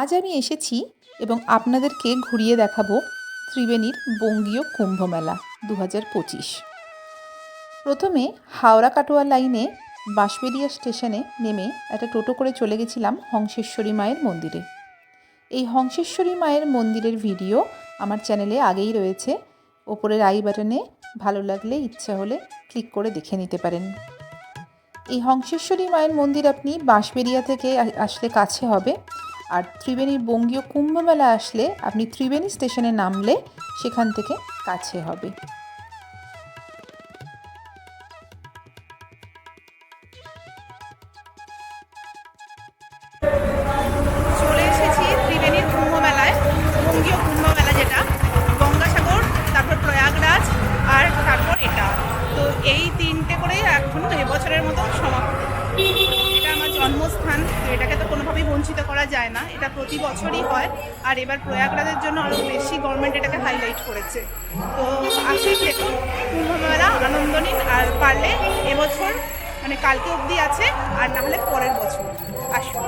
আজ আমি এসেছি এবং আপনাদেরকে ঘুরিয়ে দেখাবো ত্রিবেণীর বঙ্গীয় কুম্ভ মেলা দু হাজার পঁচিশ। প্রথমে হাওড়া কাটোয়া লাইনে বাঁশবেড়িয়া স্টেশনে নেমে একটা টোটো করে চলে গেছিলাম হংসেশ্বরী মায়ের মন্দিরে। এই হংসেশ্বরী মায়ের মন্দিরের ভিডিও আমার চ্যানেলে আগেই রয়েছে। ওপরের আই বাটনে ভালো লাগলে, ইচ্ছা হলে ক্লিক করে দেখে নিতে পারেন। এই হংসেশ্বরী মায়ের মন্দির আপনি বাঁশবেড়িয়া থেকে আসলে কাছে হবে। আর ত্রিবেণীর বঙ্গীয় কুম্ভ মেলা আসলে আপনি ত্রিবেণী স্টেশনে নামলে সেখান থেকে কাছে হবে। চলে এসেছি ত্রিবেণীর বঙ্গীয় যেটা, গঙ্গাসাগর, তারপর প্রয়াগরাজ আর তারপর এটা। তো এই তিনটে করেই এখন এবছরের মতো সমাপ্ত জন্মস্থান, এটাকে তো কোনোভাবেই বঞ্চিত করা যায় না। এটা প্রতি বছরই হয়। আর এবার প্রয়াগরাজের জন্য আরও বেশি গভর্নমেন্ট এটাকে হাইলাইট করেছে। তো আসুন দেখুন কুম্ভমেলা আনন্দ নিন আর পারলে এবছর মানে কালকে অবধি আছে, আর না হলে পরের বছর। আসুন।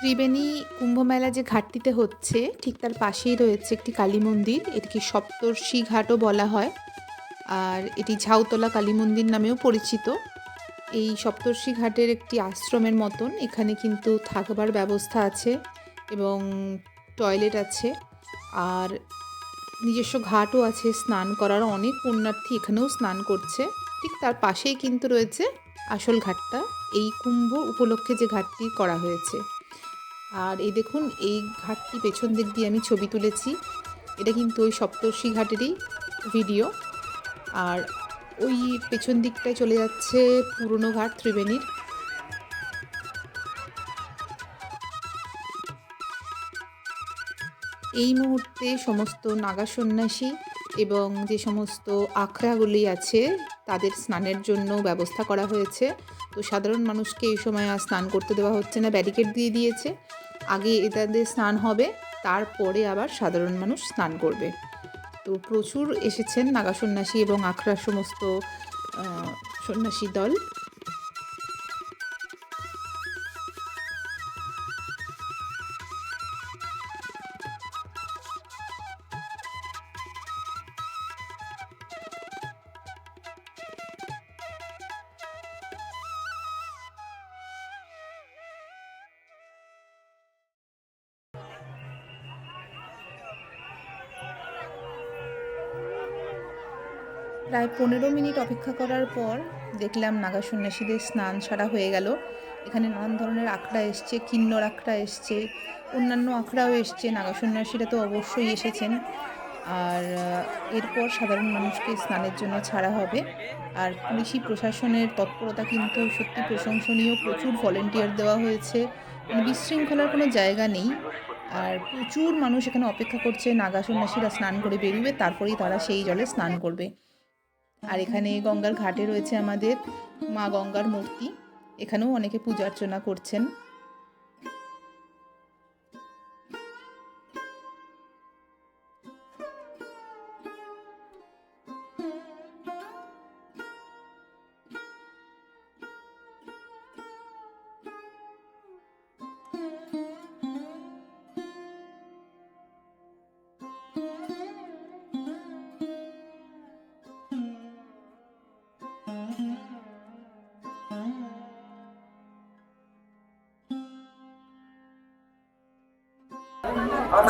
ত্রিবেণী কুম্ভ মেলা যে ঘাটটিতে হচ্ছে, ঠিক তার পাশেই রয়েছে একটি কালী মন্দির। এটিকে সপ্তর্ষি ঘাটও বলা হয়। আর এটি ঝাউতলা কালী মন্দির নামেও পরিচিত। এই সপ্তর্ষি ঘাটের একটি আশ্রমের মতন। এখানে কিন্তু থাকবার ব্যবস্থা আছে এবং টয়লেট আছে। আর নিজস্ব ঘাটও আছে। স্নান করার অনেক পুণ্যার্থী এখানেও স্নান করছে। ঠিক তার পাশেই কিন্তু রয়েছে আসল ঘাটটা। এই কুম্ভ উপলক্ষে যে ঘাটটি করা হয়েছে। আর এই দেখুন, এই ঘাটটি পেছন দিক দিয়ে আমি ছবি তুলেছি। এটা কিন্তু ওই সপ্তর্ষি ঘাটেরই ভিডিও আর ওই পেছন দিকটায় চলে যাচ্ছে পুরনো ঘাট ত্রিবেণীর। এই মুহূর্তে সমস্ত নাগা সন্ন্যাসী এবং যে সমস্ত আখড়াগুলি আছে, তাদের স্নানের জন্য ব্যবস্থা করা হয়েছে। তো সাধারণ মানুষকে এই সময় আর স্নান করতে দেওয়া হচ্ছে না, ব্যারিকেড দিয়ে দিয়েছে। আগে এটাদের স্নান হবে, তারপরে আবার সাধারণ মানুষ স্নান করবে। তো প্রচুর এসেছেন নাগা সন্ন্যাসী এবং আখড়ার সমস্ত সন্ন্যাসী দল। প্রায় পনেরো মিনিট অপেক্ষা করার পর দেখলাম নাগা সন্ন্যাসীদের স্নান সারা হয়ে গেল। এখানে নানান ধরনের আখড়া এসছে, কিন্নর আখড়া এসছে, অন্যান্য আখড়াও এসছে। নাগা সন্ন্যাসীরা তো অবশ্যই এসেছেন। আর এরপর সাধারণ মানুষকে স্নানের জন্য ছাড়া হবে। আর পুলিশি প্রশাসনের তৎপরতা কিন্তু সত্যি প্রশংসনীয়। প্রচুর ভলেন্টিয়ার দেওয়া হয়েছে। মানে বিশৃঙ্খলার কোনো জায়গা নেই। আর প্রচুর মানুষ এখানে অপেক্ষা করছে। নাগা সন্ন্যাসীরা স্নান করে বেরোবে, তারপরেই তারা সেই জলে স্নান করবে। আর এখানে গঙ্গার ঘাটে রয়েছে আমাদের মা গঙ্গার মূর্তি। এখানেও অনেকে পূজা অর্চনা করছেন।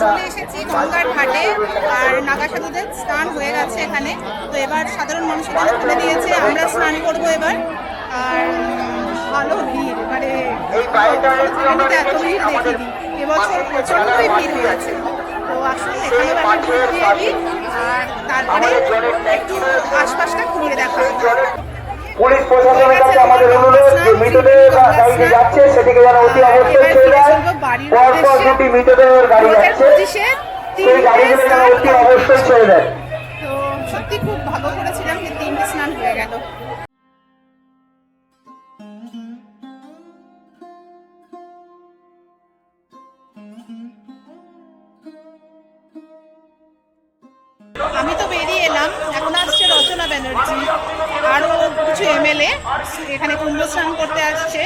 চলে এসেছি গঙ্গার ঘাটে আর নাগা সাধুদের স্নান হয়ে গেছে এখানে। তো এবার সাধারণ মানুষ এখানে খুলে দিয়েছে আমরা স্নান করব এবার। আর ভালো ভিড় মানে আমি এত ভিড় দেখিনি। এবছর প্রচণ্ডই ভিড় হয়েছে। তো আসুন এখানেও একটা ঘুরতে যাবি আর তারপরে একটু আশপাশটা ঘুরিয়ে দেখা পুলিশ প্রশাসনের কাছে আমাদের অনুরোধ এবার ফিরে চলবো বাড়ির উদ্দেশ্যে। দু হাজার পঁচিশে সেই গাড়িগুলো যেন অতি অবশ্যই ছেড়ে দেন তো সত্যি খুব ভালো করেছিলাম যে তিনটে স্নান হয়ে গেল। আমি তো বেরিয়ে এলাম। এখন আসছে রচনা ব্যানার্জি। আরও কিছু এমএলএ এখানে কুম্ভ স্নান করতে আসছে।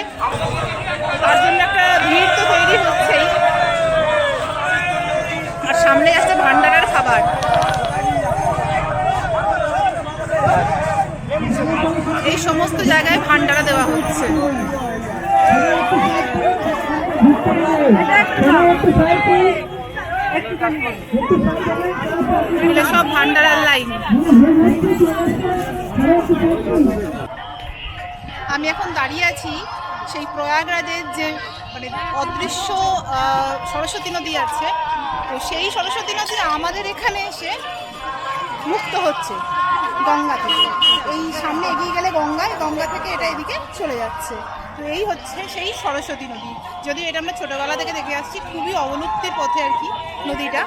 তার জন্য একটা ভিড় তো তৈরি হচ্ছেই। আর সামনে আসছে ভান্ডারার খাবার। এই সমস্ত জায়গায় ভান্ডারা দেওয়া হচ্ছে। সব ভান্ডারার লাইন। আমি এখন দাঁড়িয়ে আছি সেই প্রয়াগরাজের যে মানে অদৃশ্য সরস্বতী নদী আছে, তো সেই সরস্বতী নদী আমাদের এখানে এসে মুক্ত হচ্ছে গঙ্গা থেকে। এই সামনে এগিয়ে গেলে গঙ্গায়, গঙ্গা থেকে এটা এদিকে চলে যাচ্ছে। তো এই হচ্ছে সেই সরস্বতী নদী। যদিও এটা আমরা ছোটোবেলা থেকে দেখে আসছি, খুবই অবলুপ্তির পথে আর কি নদীটা।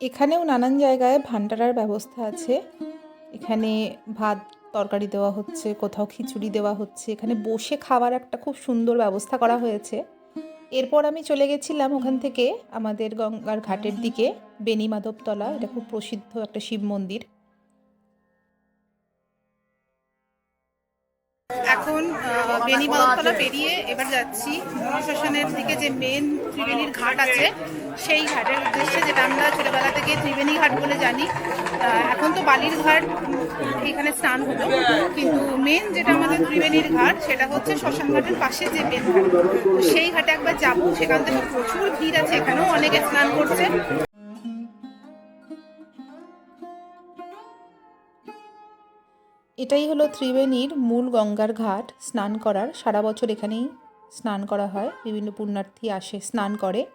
এখানেও নানান জায়গায় ভান্ডারার ব্যবস্থা আছে। এখানে ভাত তরকারি দেওয়া হচ্ছে, কোথাও খিচুড়ি দেওয়া হচ্ছে। এখানে বসে খাবার একটা খুব সুন্দর ব্যবস্থা করা হয়েছে। এরপর আমি চলে গেছিলাম ওখান থেকে আমাদের গঙ্গার ঘাটের দিকে বেনিমাধবতলা এটা খুব প্রসিদ্ধ একটা শিব মন্দির। এখন বেনি মাধবতলা পেরিয়ে এবার যাচ্ছি মহাশ্মশানের দিকে যে মেন ত্রিবেণীর ঘাট আছে, সেই ঘাটের উদ্দেশ্যে যেটা আমরা ছোটবেলা থেকে ত্রিবেণী ঘাট বলে জানি। এখন তো বালির ঘাট এখানে স্নান হলো, কিন্তু মেন যেটা আমাদের ত্রিবেণীর ঘাট, সেটা হচ্ছে শ্মশান ঘাটের পাশে যে মেন ঘাট। সেই ঘাটে একবার যাব, সেখান থেকে প্রচুর ভিড় আছে, এখানেও অনেকে স্নান করছে। এটাই হলো ত্রিবেণীর মূল গঙ্গার ঘাট। স্নান করার, সারা বছর এখানেই স্নান করা হয়। বিভিন্ন পুণ্যার্থী আসে, স্নান করে।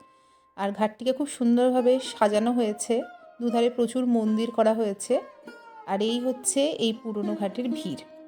আর ঘাটটিকে খুব সুন্দরভাবে সাজানো হয়েছে। দুধারে প্রচুর মন্দির করা হয়েছে। আর এই হচ্ছে এই পুরনো ঘাটের ভিড়।